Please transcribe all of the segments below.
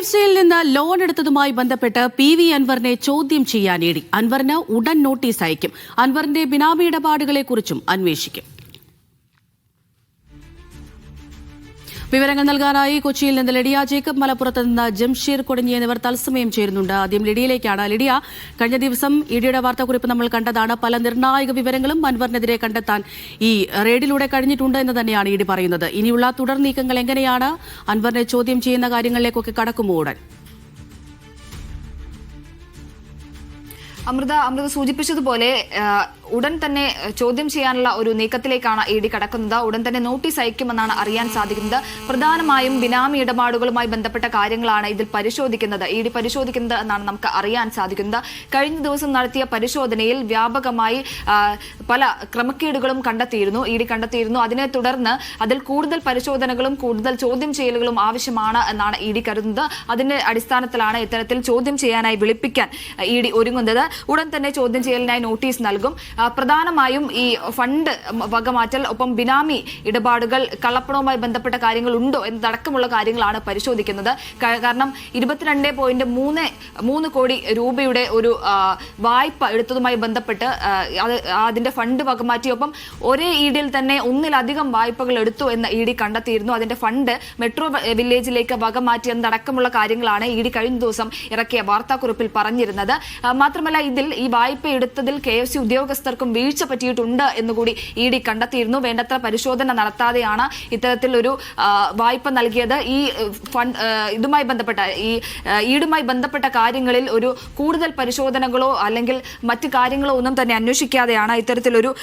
F സിയിൽ നിന്ന് loan എടുത്തതുമായി ബന്ധപ്പെട്ട് പി വി അൻവറിനെ ചോദ്യം ചെയ്യാനേടി അൻവറിന് ഉടൻ നോട്ടീസ് അയക്കും. അൻവറിന്റെ ബിനാമി ഇടപാടുകളെക്കുറിച്ചും അന്വേഷിക്കും. വിവരങ്ങൾ നൽകാനായി കൊച്ചിയിൽ നിന്ന് ലിഡിയ ജേക്കബ് മലപ്പുറത്ത് നിന്ന് ജംഷീർ കൊടിഞ്ഞി എന്നിവർ തത്സമയം ചേരുന്നുണ്ട്. ആദ്യം ലിഡിയയിലേക്കാണ്. ലിഡിയ കഴിഞ്ഞ ദിവസം ഇഡിയുടെ വാർത്താക്കുറിപ്പ് നമ്മൾ കണ്ടതാണ്. പല നിർണായക വിവരങ്ങളും അൻവറിനെതിരെ കണ്ടെത്താൻ ഈ റെയ്ഡിലൂടെ കഴിഞ്ഞിട്ടുണ്ട് എന്ന് തന്നെയാണ് ഇഡി പറയുന്നത്. ഇനിയുള്ള തുടർ നീക്കങ്ങൾ എങ്ങനെയാണ്? അൻവറിനെ ചോദ്യം ചെയ്യുന്ന കാര്യങ്ങളിലേക്കൊക്കെ കടക്കുമോ ഉടൻ? അമൃത അമൃത സൂചിപ്പിച്ചതുപോലെ ഉടൻ തന്നെ ചോദ്യം ചെയ്യാനുള്ള ഒരു നീക്കത്തിലേക്കാണ് ഇ ഡി കടക്കുന്നത്. ഉടൻ തന്നെ നോട്ടീസ് അയക്കുമെന്നാണ് അറിയാൻ സാധിക്കുന്നത്. പ്രധാനമായും ബിനാമി ഇടപാടുകളുമായി ബന്ധപ്പെട്ട കാര്യങ്ങളാണ് ഇതിൽ പരിശോധിക്കുന്നത്. ഇ ഡി പരിശോധിക്കുന്നത് എന്നാണ് നമുക്ക് അറിയാൻ സാധിക്കുന്നത്. കഴിഞ്ഞ ദിവസം നടത്തിയ പരിശോധനയിൽ വ്യാപകമായി പല ക്രമക്കേടുകളും കണ്ടെത്തിയിരുന്നു ഇ ഡി കണ്ടെത്തിയിരുന്നു. അതിനെ തുടർന്ന് അതിൽ കൂടുതൽ പരിശോധനകളും കൂടുതൽ ചോദ്യം ചെയ്യലുകളും ആവശ്യമാണ് എന്നാണ് ഇ ഡി കരുതുന്നത്. അതിന്റെ അടിസ്ഥാനത്തിലാണ് ഇത്തരത്തിൽ ചോദ്യം ചെയ്യാനായി വിളിപ്പിക്കാൻ ഇ ഡി ഒരുങ്ങുന്നത്. ഉടൻ തന്നെ ചോദ്യം ചെയ്യലിനായി നോട്ടീസ് നൽകും. പ്രധാനമായും ഈ ഫണ്ട് വകമാറ്റൽ ഒപ്പം ബിനാമി ഇടപാടുകൾ കള്ളപ്പണവുമായി ബന്ധപ്പെട്ട കാര്യങ്ങൾ ഉണ്ടോ എന്നതടക്കമുള്ള കാര്യങ്ങളാണ് പരിശോധിക്കുന്നത്. കാരണം ഇരുപത്തിരണ്ട് പോയിന്റ് മൂന്ന് മൂന്ന് കോടി രൂപയുടെ ഒരു വായ്പ എടുത്തതുമായി ബന്ധപ്പെട്ട് അത് അതിന്റെ ഫണ്ട് വകമാറ്റിയൊപ്പം ഒരേ ഇഡിയിൽ തന്നെ ഒന്നിലധികം വായ്പകൾ എടുത്തു എന്ന് ഇ ഡി കണ്ടെത്തിയിരുന്നു. അതിന്റെ ഫണ്ട് മെട്രോ വില്ലേജിലേക്ക് വകമാറ്റി എന്നതടക്കമുള്ള കാര്യങ്ങളാണ് ഇ ഡി കഴിഞ്ഞ ദിവസം ഇറക്കിയ വാർത്താക്കുറിപ്പിൽ പറഞ്ഞിരുന്നത്. മാത്രമല്ല ഇതിൽ ഈ വായ്പ എടുത്തതിൽ കെ എഫ് സി ഉദ്യോഗസ്ഥർക്കും വീഴ്ച പറ്റിയിട്ടുണ്ട് എന്നുകൂടി ഇ ഡി കണ്ടെത്തിയിരുന്നു. വേണ്ടത്ര പരിശോധന നടത്താതെയാണ് ഇത്തരത്തിലൊരു വായ്പ നൽകിയത്. ഈ ഫണ്ട് ഇതുമായി ബന്ധപ്പെട്ട ഈ ഈടുമായി ബന്ധപ്പെട്ട കാര്യങ്ങളിൽ ഒരു കൂടുതൽ പരിശോധനകളോ അല്ലെങ്കിൽ മറ്റ് കാര്യങ്ങളോ ഒന്നും തന്നെ അന്വേഷിക്കാതെയാണ് ഇത്തരത്തിലൊരു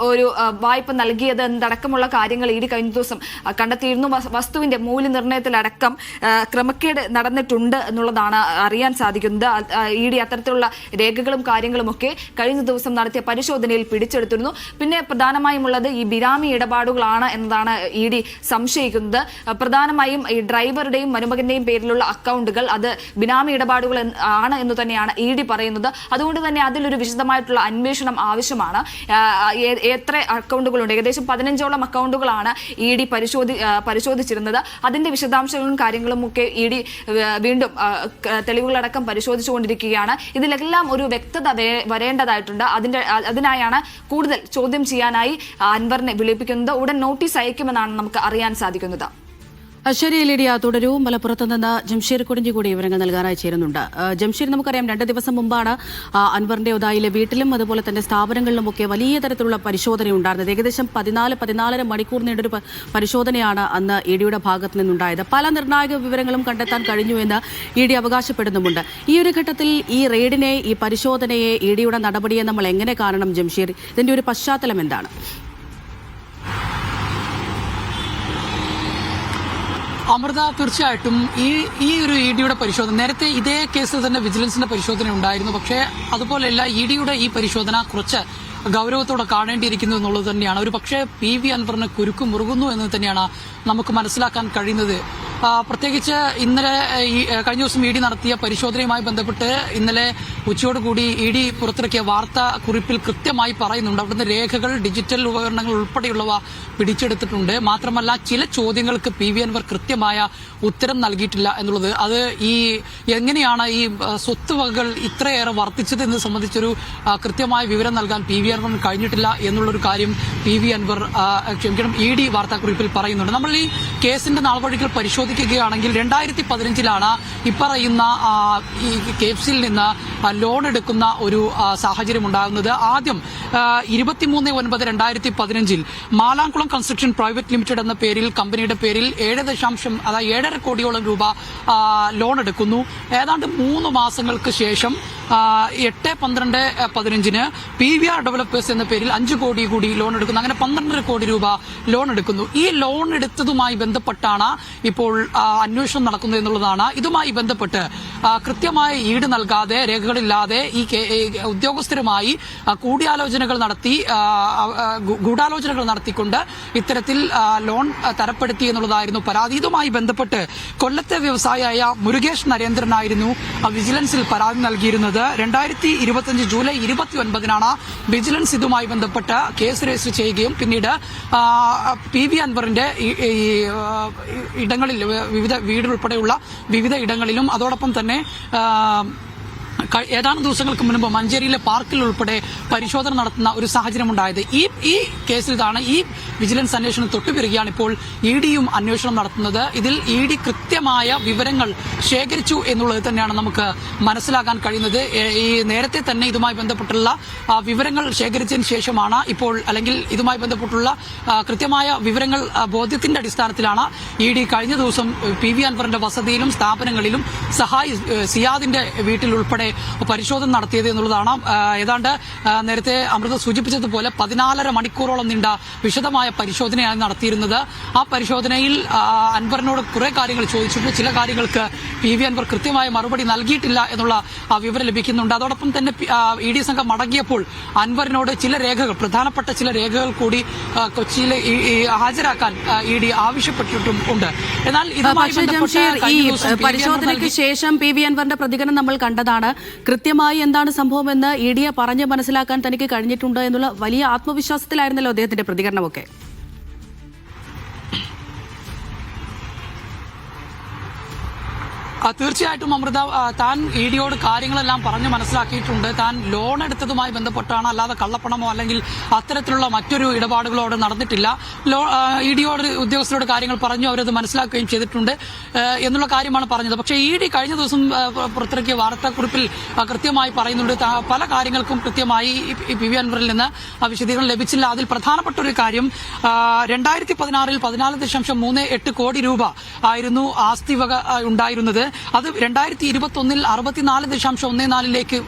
ഒരു വായ്പ നൽകിയത് എന്നടക്കമുള്ള കാര്യങ്ങൾ ഇ ഡി കഴിഞ്ഞ ദിവസം കണ്ടെത്തിയിരുന്നു. വസ്- വസ്തുവിന്റെ മൂല്യനിർണയത്തിലടക്കം ക്രമക്കേട് നടന്നിട്ടുണ്ട് എന്നുള്ളതാണ് അറിയാൻ സാധിക്കുന്നത്. ഇ ഡി അത്തരത്തിലുള്ള രേഖകളും കാര്യങ്ങളും ഒക്കെ കഴിഞ്ഞ ദിവസം നടത്തിയ പരിശോധനയിൽ പിടിച്ചെടുത്തിരുന്നു. പിന്നെ പ്രധാനമായും ഉള്ളത് ഈ ബിരാമി ഇടപാടുകളാണ് എന്നതാണ് ഇ ഡി സംശയിക്കുന്നത്. പ്രധാനമായും ഈ ഡ്രൈവറുടെയും മരുമകന്റെയും പേരിലുള്ള അക്കൗണ്ടുകൾ അത് ബിനാമി ഇടപാടുകൾ ആണ് എന്ന് തന്നെയാണ് ഇ ഡി പറയുന്നത്. അതുകൊണ്ട് തന്നെ അതിലൊരു വിശദമായിട്ടുള്ള അന്വേഷണം ആവശ്യമാണ്. എത്ര അക്കൗണ്ടുകളുണ്ട്? ഏകദേശം പതിനഞ്ചോളം അക്കൗണ്ടുകളാണ് ഇ ഡി പരിശോധി പരിശോധിച്ചിരുന്നത്. അതിന്റെ വിശദാംശങ്ങളും കാര്യങ്ങളും ഒക്കെ ഇ ഡി വീണ്ടും തെളിവുകളടക്കം പരിശോധിച്ചുകൊണ്ടിരിക്കുകയാണ്. ഇതിലെല്ലാം ഒരു വ്യക്തത വരേണ്ടതായിട്ടുണ്ട്. അതിന്റെ അതിനായാണ് കൂടുതൽ ചോദ്യം ചെയ്യാനായി അൻവറിനെ വിളിപ്പിക്കുന്നത്. ഉടൻ നോട്ടീസ് അയക്കുമെന്നാണ് നമുക്ക് അറിയാൻ സാധിക്കുന്നത്. ശരി ലിഡിയ തുടരൂ. മലപ്പുറത്ത് നിന്ന് ജംഷീർ കൊടിഞ്ചി കൂടി വിവരങ്ങൾ നൽകാനായി ചേരുന്നുണ്ട് ജംഷീർ നമുക്കറിയാം രണ്ട് ദിവസം മുമ്പാണ് അൻവറിന്റെ ഉദായിലെ വീട്ടിലും അതുപോലെ തന്നെ സ്ഥാപനങ്ങളിലുമൊക്കെ വലിയ തരത്തിലുള്ള പരിശോധന ഉണ്ടായിരുന്നത്. ഏകദേശം പതിനാല് പതിനാലര മണിക്കൂർ നീണ്ടൊരു പരിശോധനയാണ് അന്ന് ഇ ഡിയുടെ ഭാഗത്ത് നിന്നുണ്ടായത്. പല നിർണായക വിവരങ്ങളും കണ്ടെത്താൻ കഴിഞ്ഞു എന്ന് ഇ ഡി അവകാശപ്പെടുന്നുമുണ്ട്. ഈ ഒരു ഘട്ടത്തിൽ ഈ റെയ്ഡിനെ ഈ പരിശോധനയെ ഇ ഡിയുടെ നടപടിയെ നമ്മൾ എങ്ങനെ കാണണം ജംഷീർ? ഇതിന്റെ ഒരു പശ്ചാത്തലം എന്താണ്? അമൃത തീർച്ചയായിട്ടും ഈ ഈ ഒരു ഇ ഡിയുടെ പരിശോധന നേരത്തെ ഇതേ കേസിൽ തന്നെ വിജിലൻസിന്റെ പരിശോധന ഉണ്ടായിരുന്നു. പക്ഷേ അതുപോലെയല്ല ഇ ഡിയുടെ ഈ പരിശോധന കുറച്ച് ഗൗരവത്തോടെ കാണേണ്ടിയിരിക്കുന്നു എന്നുള്ളത് തന്നെയാണ്. ഒരു പക്ഷേ പി വി അൻവറിന് കുരുക്ക് മുറുകുന്നു എന്ന് തന്നെയാണ് നമുക്ക് മനസ്സിലാക്കാൻ കഴിയുന്നത്. പ്രത്യേകിച്ച് ഇന്നലെ കഴിഞ്ഞ ദിവസം ഇ ഡി നടത്തിയ പരിശോധനയുമായി ബന്ധപ്പെട്ട് ഇന്നലെ ഉച്ചയോടുകൂടി ഇ ഡി പുറത്തിറക്കിയ വാർത്താ കുറിപ്പിൽ കൃത്യമായി പറയുന്നുണ്ട്. അവിടുന്ന് രേഖകൾ ഡിജിറ്റൽ ഉപകരണങ്ങൾ ഉൾപ്പെടെയുള്ളവ പിടിച്ചെടുത്തിട്ടുണ്ട്. മാത്രമല്ല ചില ചോദ്യങ്ങൾക്ക് പി വി അൻവർ കൃത്യമായ ഉത്തരം നൽകിയിട്ടില്ല എന്നുള്ളത്. അത് ഈ എങ്ങനെയാണ് ഈ സ്വത്ത് വകകൾ ഇത്രയേറെ വർദ്ധിച്ചത് എന്ന് സംബന്ധിച്ചൊരു കൃത്യമായ വിവരം നൽകാൻ പി വി അൻവറിന് കഴിഞ്ഞിട്ടില്ല എന്നുള്ളൊരു കാര്യം പി വി അൻവർ ക്ഷമിക്കണം ഇ ഡി വാർത്താക്കുറിപ്പിൽ പറയുന്നുണ്ട്. നമ്മൾ ഈ കേസിന്റെ നാൾവഴികൾ പരിശോധിക്കുകയാണെങ്കിൽ രണ്ടായിരത്തി പതിനഞ്ചിലാണ് ഇപ്പറയുന്ന ഈ കെ നിന്ന് ലോൺ എടുക്കുന്ന ഒരു സാഹചര്യം ഉണ്ടാകുന്നത്. ആദ്യം ഇരുപത്തിമൂന്ന് ഒൻപത് രണ്ടായിരത്തി പതിനഞ്ചിൽ മാലാംകുളം കൺസ്ട്രക്ഷൻ പ്രൈവറ്റ് ലിമിറ്റഡ് എന്ന പേരിൽ കമ്പനിയുടെ പേരിൽ ഏഴ് ദശാംശം അതായത് ഏഴര കോടിയോളം രൂപ ലോൺ എടുക്കുന്നു. ഏതാണ്ട് മൂന്ന് മാസങ്ങൾക്ക് ശേഷം എട്ട് പന്ത്രണ്ട് പതിനഞ്ചിന് പി വി ആർ ഡെവലപ്പേഴ്സ് എന്ന പേരിൽ അഞ്ച് കോടി കൂടി ലോൺ എടുക്കുന്നു. അങ്ങനെ പന്ത്രണ്ടര കോടി രൂപ ലോൺ എടുക്കുന്നു. ഈ ലോൺ എടുത്തതുമായി ബന്ധപ്പെട്ടാണ് ഇപ്പോൾ അന്വേഷണം നടക്കുന്നത് എന്നുള്ളതാണ് ഇതുമായി ബന്ധപ്പെട്ട് കൃത്യമായ ഈട് നൽകാതെ രേഖകളില്ലാതെ ഈ ഉദ്യോഗസ്ഥരുമായി കൂടിയാലോചനകൾ നടത്തി ഗൂഢാലോചനകൾ നടത്തിക്കൊണ്ട് ഇത്തരത്തിൽ ലോൺ തരപ്പെടുത്തി എന്നുള്ളതായിരുന്നു പരാതി. ഇതുമായി ബന്ധപ്പെട്ട് കൊല്ലത്തെ വ്യവസായിയായ മുരുകേഷ് നരേന്ദ്രനായിരുന്നു വിജിലൻസിൽ പരാതി നൽകിയിരുന്നത്. രണ്ടായിരത്തി ഇരുപത്തിയഞ്ച് ജൂലൈ ഇരുപത്തി ഒൻപതിനാണ് വിജിലൻസ് ഇതുമായി ബന്ധപ്പെട്ട് കേസ് രജിസ്റ്റർ ചെയ്യുകയും പിന്നീട് പി വി അൻവറിന്റെ ഇടങ്ങളിൽ വിവിധ വീടുൾപ്പെടെയുള്ള വിവിധ ഇടങ്ങളിലും. അതോടൊപ്പം തന്നെ ഏതാനും ദിവസങ്ങൾക്ക് മുൻപ് മഞ്ചേരിയിലെ പാർക്കിൽ ഉൾപ്പെടെ പരിശോധന നടത്തുന്ന ഒരു സാഹചര്യം ഉണ്ടായത് ഈ ഈ കേസിൽ ഇതാണ് ഈ വിജിലൻസ് അന്വേഷണം തൊട്ടുപിറകിയാണ് ഇപ്പോൾ ഇ ഡിയും അന്വേഷണം നടത്തുന്നത്. ഇതിൽ ഇ ഡി കൃത്യമായ വിവരങ്ങൾ ശേഖരിച്ചു എന്നുള്ളത് തന്നെയാണ് നമുക്ക് മനസ്സിലാക്കാൻ കഴിയുന്നത്. ഈ നേരത്തെ തന്നെ ഇതുമായി ബന്ധപ്പെട്ടുള്ള വിവരങ്ങൾ ശേഖരിച്ചതിന് ശേഷമാണ് ഇപ്പോൾ അല്ലെങ്കിൽ ഇതുമായി ബന്ധപ്പെട്ടുള്ള കൃത്യമായ വിവരങ്ങൾ ബോധ്യത്തിന്റെ അടിസ്ഥാനത്തിലാണ് ഇ ഡി കഴിഞ്ഞ ദിവസം പി വി അൻവറിന്റെ വസതിയിലും സ്ഥാപനങ്ങളിലും സഹായി സിയാദിന്റെ വീട്ടിൽ ഉൾപ്പെടെ പരിശോധന നടത്തിയത് എന്നുള്ളതാണ്. ഏതാണ്ട് നേരത്തെ അമൃത സൂചിപ്പിച്ചതുപോലെ പതിനാലര മണിക്കൂറോളം നീണ്ട വിശദമായ പരിശോധനയാണ് നടത്തിയിരുന്നത്. ആ പരിശോധനയിൽ അൻവറിനോട് കുറെ കാര്യങ്ങൾ ചോദിച്ചിട്ടുണ്ട് ചില കാര്യങ്ങൾക്ക് പി വി അൻവർ കൃത്യമായ മറുപടി നൽകിയിട്ടില്ല എന്നുള്ള വിവരം ലഭിക്കുന്നുണ്ട്. അതോടൊപ്പം തന്നെ ഇ ഡി സംഘം മടങ്ങിയപ്പോൾ അൻവറിനോട് ചില രേഖകൾ പ്രധാനപ്പെട്ട ചില രേഖകൾ കൂടി കൊച്ചിയിൽ ഹാജരാക്കാൻ ഇ ഡി ആവശ്യപ്പെട്ടിട്ടും ഉണ്ട്. എന്നാൽ പക്ഷേ ജംഷീർ ഈ പരിശോധനയ്ക്ക് ശേഷം പി. വി. അൻവറിന്റെ പ്രതികരണം നമ്മൾ കണ്ടതാണ്. കൃത്യമായി എന്താണ് സംഭവമെന്ന് ഇ. ഡിയെ പറഞ്ഞ് മനസ്സിലാക്കാൻ തനിക്ക് കഴിഞ്ഞിട്ടുണ്ട് എന്നുള്ള വലിയ ആത്മവിശ്വാസത്തിലായിരുന്നല്ലോ അദ്ദേഹത്തിന്റെ പ്രതികരണമൊക്കെ. തീർച്ചയായിട്ടും അമൃത താൻ ഇ ഡിയോട് കാര്യങ്ങളെല്ലാം പറഞ്ഞു മനസ്സിലാക്കിയിട്ടുണ്ട്. താൻ ലോൺ എടുത്തതുമായി ബന്ധപ്പെട്ടാണ് അല്ലാതെ കള്ളപ്പണമോ അല്ലെങ്കിൽ അത്തരത്തിലുള്ള മറ്റൊരു ഇടപാടുകളോ അവിടെ നടന്നിട്ടില്ല. ലോ ഇ ഡിയോട് ഉദ്യോഗസ്ഥരോട് കാര്യങ്ങൾ പറഞ്ഞു അവരത് മനസ്സിലാക്കുകയും ചെയ്തിട്ടുണ്ട് എന്നുള്ള കാര്യമാണ് പറഞ്ഞത്. പക്ഷേ ഇ ഡി കഴിഞ്ഞ ദിവസം പുറത്തിറക്കിയ വാർത്താക്കുറിപ്പിൽ കൃത്യമായി പറയുന്നുണ്ട്. പല കാര്യങ്ങൾക്കും കൃത്യമായി പി വി അൻവറിൽ നിന്ന് വിശദീകരണം ലഭിച്ചില്ല. അതിൽ പ്രധാനപ്പെട്ട ഒരു കാര്യം രണ്ടായിരത്തി പതിനാറിൽ പതിനാല് ദശാംശം മൂന്ന് എട്ട് കോടി രൂപ ആയിരുന്നു ആസ്തി വക ഉണ്ടായിരുന്നത്. അത് രണ്ടായിരത്തി ഇരുപത്തി ഒന്നിൽ അറുപത്തിനാല് ദശാംശം ഒന്നേ നാലിലേക്ക്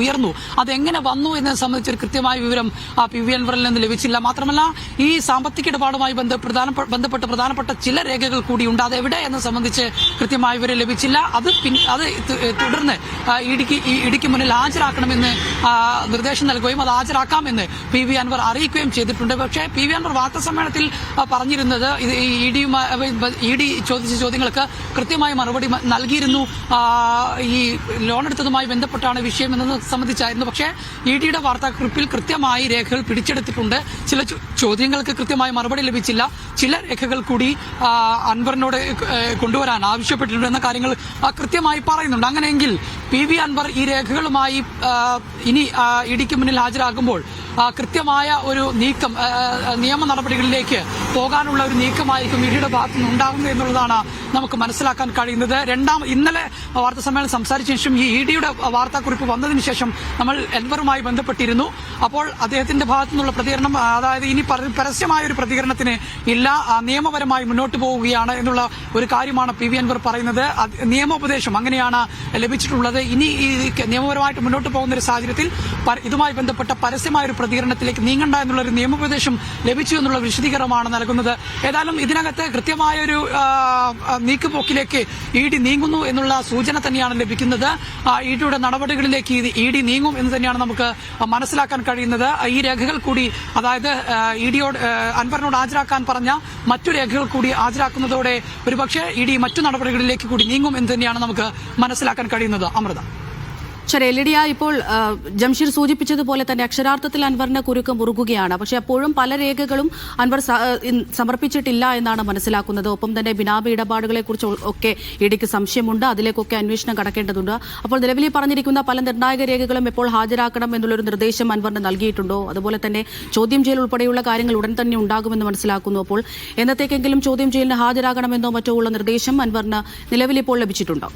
ഉയർന്നു. അതെങ്ങനെ വന്നു എന്നതിനെ സംബന്ധിച്ചൊരു കൃത്യമായ വിവരം ആ, പി വി അൻവറിൽ നിന്ന് ലഭിച്ചില്ല. മാത്രമല്ല ഈ സാമ്പത്തിക ഇടപാടുമായി ബന്ധപ്പെട്ട് പ്രധാനപ്പെട്ട ചില രേഖകൾ കൂടിയുണ്ട് അത് എവിടെ എന്ന് സംബന്ധിച്ച് കൃത്യമായ വിവരം ലഭിച്ചില്ല. അത് അത് തുടർന്ന് ഇടുക്കി ഇടുക്കി മുന്നിൽ ഹാജരാക്കണമെന്ന് നിർദ്ദേശം നൽകുകയും അത് ഹാജരാക്കാമെന്ന് പി വി അൻവർ അറിയിക്കുകയും ചെയ്തിട്ടുണ്ട്. പക്ഷേ പി വി അൻവർ വാർത്താസമ്മേളനത്തിൽ പറഞ്ഞിരുന്നത് ഇ ഡി ചോദിച്ച ചോദ്യങ്ങൾക്ക് കൃത്യമായ മറുപടി നൽകിയിരുന്നു. ഈ ലോൺ എടുത്തതുമായി ബന്ധപ്പെട്ടാണ് വിഷയം എന്നത് സംബന്ധിച്ചായിരുന്നു. പക്ഷേ ഇ ഡിയുടെ വാർത്താക്കുറിപ്പിൽ കൃത്യമായി രേഖകൾ പിടിച്ചെടുത്തിട്ടുണ്ട്. ചില ചോദ്യങ്ങൾക്ക് കൃത്യമായ മറുപടി ലഭിച്ചില്ല. ചില രേഖകൾ കൂടി അൻവറിനോട് കൊണ്ടുവരാൻ ആവശ്യപ്പെട്ടിട്ടുണ്ട് എന്ന കാര്യങ്ങൾ കൃത്യമായി പറയുന്നുണ്ട്. അങ്ങനെയെങ്കിൽ പി വി അൻവർ ഈ രേഖകളുമായി ഇനി ഇ ഡിക്ക് മുന്നിൽ ഹാജരാകുമ്പോൾ കൃത്യമായ ഒരു നീക്കം നിയമ നടപടികളിലേക്ക് പോകാനുള്ള ഒരു നീക്കമായിരിക്കും ഇടിയുടെ ഭാഗത്തു നിന്ന് ഉണ്ടാകുന്നത് എന്നുള്ളതാണ് നമുക്ക് മനസ്സിലാക്കാൻ കഴിയുന്നത്. രണ്ടാം ഇന്നലെ വാർത്താ സമ്മേളനം സംസാരിച്ച ശേഷം ഈ ഇ ഡിയുടെ വാർത്താക്കുറിപ്പ് വന്നതിന് ശേഷം നമ്മൾ എൻവറുമായി ബന്ധപ്പെട്ടിരുന്നു. അപ്പോൾ അദ്ദേഹത്തിന്റെ ഭാഗത്തു നിന്നുള്ള പ്രതികരണം അതായത് ഇനി പരസ്യമായ ഒരു പ്രതികരണത്തിന് ഇല്ല നിയമപരമായി മുന്നോട്ട് പോവുകയാണ് എന്നുള്ള ഒരു കാര്യമാണ് പി വി അൻവർ പറയുന്നത്. നിയമോപദേശം അങ്ങനെയാണ് ലഭിച്ചിട്ടുള്ളത്. ഇനി ഈ നിയമപരമായിട്ട് മുന്നോട്ട് പോകുന്ന ഒരു സാഹചര്യത്തിൽ ഇതുമായി ബന്ധപ്പെട്ട പരസ്യമായ ഒരു പ്രതികരണത്തിലേക്ക് നീങ്ങണ്ട എന്നുള്ള ഒരു നിയമോപദേശം ലഭിച്ചു എന്നുള്ള വിശദീകരണമാണ് നൽകുന്നത്. ഏതായാലും ഇതിനകത്ത് കൃത്യമായ ഒരു നീക്കുപോക്കിലേക്ക് ഇ ഡി നീങ്ങുന്നു എന്നുള്ള സൂചന തന്നെയാണ് ലഭിക്കുന്നത്. ഇ ഡിയുടെ നടപടികളിലേക്ക് ഇ ഡി നീങ്ങും എന്ന് തന്നെയാണ് നമുക്ക് മനസ്സിലാക്കാൻ കഴിയുന്നത്. ഈ രേഖകൾ കൂടി അതായത് ഇ ഡിയോട് അൻവറിനോട് ഹാജരാക്കാൻ പറഞ്ഞ മറ്റു രേഖകൾ കൂടി ഹാജരാക്കുന്നതോടെ ഒരുപക്ഷെ ഇ ഡി മറ്റു നടപടികളിലേക്ക് കൂടി നീങ്ങും എന്ന് തന്നെയാണ് നമുക്ക് മനസ്സിലാക്കാൻ കഴിയുന്നത്. അമൃത. ശരി ലിഡിയ ഇപ്പോൾ ജംഷീർ സൂചിപ്പിച്ചതുപോലെ തന്നെ അക്ഷരാർത്ഥത്തിൽ അൻവറിന്റെ കുരുക്ക് മുറുകുകയാണ്. പക്ഷെ അപ്പോഴും പല രേഖകളും അൻവർ സമർപ്പിച്ചിട്ടില്ല എന്നാണ് മനസ്സിലാക്കുന്നത്. ഒപ്പം തന്നെ ബിനാബ് ഇടപാടുകളെ കുറിച്ച് ഒക്കെ ഇടിക്ക് സംശയമുണ്ട്. അതിലേക്കൊക്കെ അന്വേഷണം കടക്കേണ്ടതുണ്ട്. അപ്പോൾ നിലവിൽ പറഞ്ഞിരിക്കുന്ന പല നിർണായക രേഖകളും എപ്പോൾ ഹാജരാക്കണം എന്നുള്ളൊരു നിർദ്ദേശം അൻവറിന് നൽകിയിട്ടുണ്ടോ? അതുപോലെ തന്നെ ചോദ്യം ചെയ്യൽ ഉൾപ്പെടെയുള്ള കാര്യങ്ങൾ ഉടൻ തന്നെ ഉണ്ടാകുമെന്ന് മനസ്സിലാക്കുന്നു. അപ്പോൾ എന്നത്തേക്കെങ്കിലും ചോദ്യം ചെയ്യലിന് ഹാജരാകണമെന്നോ മറ്റോ ഉള്ള നിർദ്ദേശം അൻവറിന് നിലവിൽ ഇപ്പോൾ ലഭിച്ചിട്ടുണ്ടോ?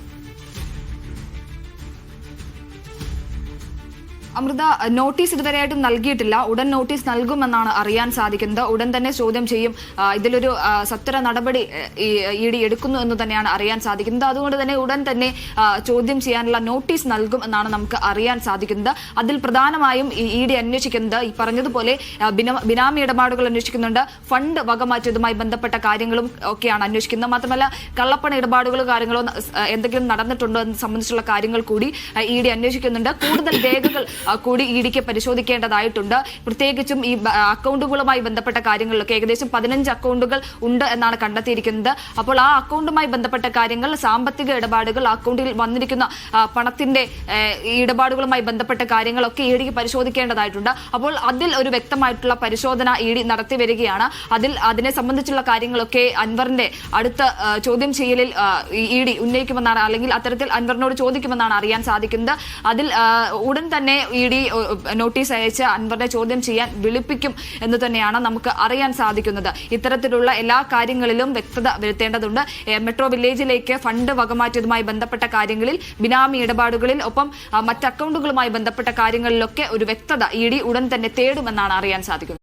അമൃത നോട്ടീസ് ഇതുവരെയായിട്ടും നൽകിയിട്ടില്ല. ഉടൻ നോട്ടീസ് നൽകുമെന്നാണ് അറിയാൻ സാധിക്കുന്നത്. ഉടൻ തന്നെ ചോദ്യം ചെയ്യും. ഇതിലൊരു സത്വര നടപടി ഇ ഡി എടുക്കുന്നു എന്ന് തന്നെയാണ് അറിയാൻ സാധിക്കുന്നത്. അതുകൊണ്ട് തന്നെ ഉടൻ തന്നെ ചോദ്യം ചെയ്യാനുള്ള നോട്ടീസ് നൽകും എന്നാണ് നമുക്ക് അറിയാൻ സാധിക്കുന്നത്. അതിൽ പ്രധാനമായും ഇ ഡി അന്വേഷിക്കുന്നത് ഈ പറഞ്ഞതുപോലെ ബിനാമി ഇടപാടുകൾ അന്വേഷിക്കുന്നുണ്ട്. ഫണ്ട് വകമാറ്റിയതുമായി ബന്ധപ്പെട്ട കാര്യങ്ങളും ഒക്കെയാണ് അന്വേഷിക്കുന്നത്. മാത്രമല്ല കള്ളപ്പണ ഇടപാടുകളോ കാര്യങ്ങളോ എന്തെങ്കിലും നടന്നിട്ടുണ്ടോ എന്ന് സംബന്ധിച്ചുള്ള കാര്യങ്ങൾ കൂടി ഇ ഡി അന്വേഷിക്കുന്നുണ്ട്. കൂടുതൽ രേഖകൾ കൂടി ഇ ഡിക്ക് പരിശോധിക്കേണ്ടതായിട്ടുണ്ട്. പ്രത്യേകിച്ചും ഈ അക്കൗണ്ടുകളുമായി ബന്ധപ്പെട്ട കാര്യങ്ങളിലൊക്കെ ഏകദേശം പതിനഞ്ച് അക്കൗണ്ടുകൾ ഉണ്ട് എന്നാണ് കണ്ടെത്തിയിരിക്കുന്നത്. അപ്പോൾ ആ അക്കൗണ്ടുമായി ബന്ധപ്പെട്ട കാര്യങ്ങൾ സാമ്പത്തിക ഇടപാടുകൾ അക്കൗണ്ടിൽ വന്നിരിക്കുന്ന പണത്തിന്റെ ഇടപാടുകളുമായി ബന്ധപ്പെട്ട കാര്യങ്ങളൊക്കെ ഇ ഡിക്ക് പരിശോധിക്കേണ്ടതായിട്ടുണ്ട്. അപ്പോൾ അതിൽ ഒരു വ്യക്തമായിട്ടുള്ള പരിശോധന ഇ ഡി നടത്തി വരികയാണ്. അതിൽ അതിനെ സംബന്ധിച്ചുള്ള കാര്യങ്ങളൊക്കെ അൻവറിന്റെ അടുത്ത ചോദ്യം ചെയ്യലിൽ ഇ ഡി ഉന്നയിക്കുമെന്നാണ് അല്ലെങ്കിൽ അത്തരത്തിൽ അൻവറിനോട് ചോദിക്കുമെന്നാണ് അറിയാൻ സാധിക്കുന്നത്. അതിൽ ഉടൻ തന്നെ ഇ ഡി നോട്ടീസ് അയച്ച് അൻവറിനെ ചോദ്യം ചെയ്യാൻ വിളിപ്പിക്കും എന്ന് തന്നെയാണ് നമുക്ക് അറിയാൻ സാധിക്കുന്നത്. ഇത്തരത്തിലുള്ള എല്ലാ കാര്യങ്ങളിലും വ്യക്തത വരുത്തേണ്ടതുണ്ട്. മെട്രോ വില്ലേജിലേക്ക് ഫണ്ട് വകമാറ്റിയതുമായി ബന്ധപ്പെട്ട കാര്യങ്ങളിൽ ബിനാമി ഇടപാടുകളിൽ ഒപ്പം മറ്റ് അക്കൗണ്ടുകളുമായി ബന്ധപ്പെട്ട കാര്യങ്ങളിലൊക്കെ ഒരു വ്യക്തത ഇ ഡി ഉടൻ തന്നെ തേടുമെന്നാണ് അറിയാൻ സാധിക്കുന്നത്.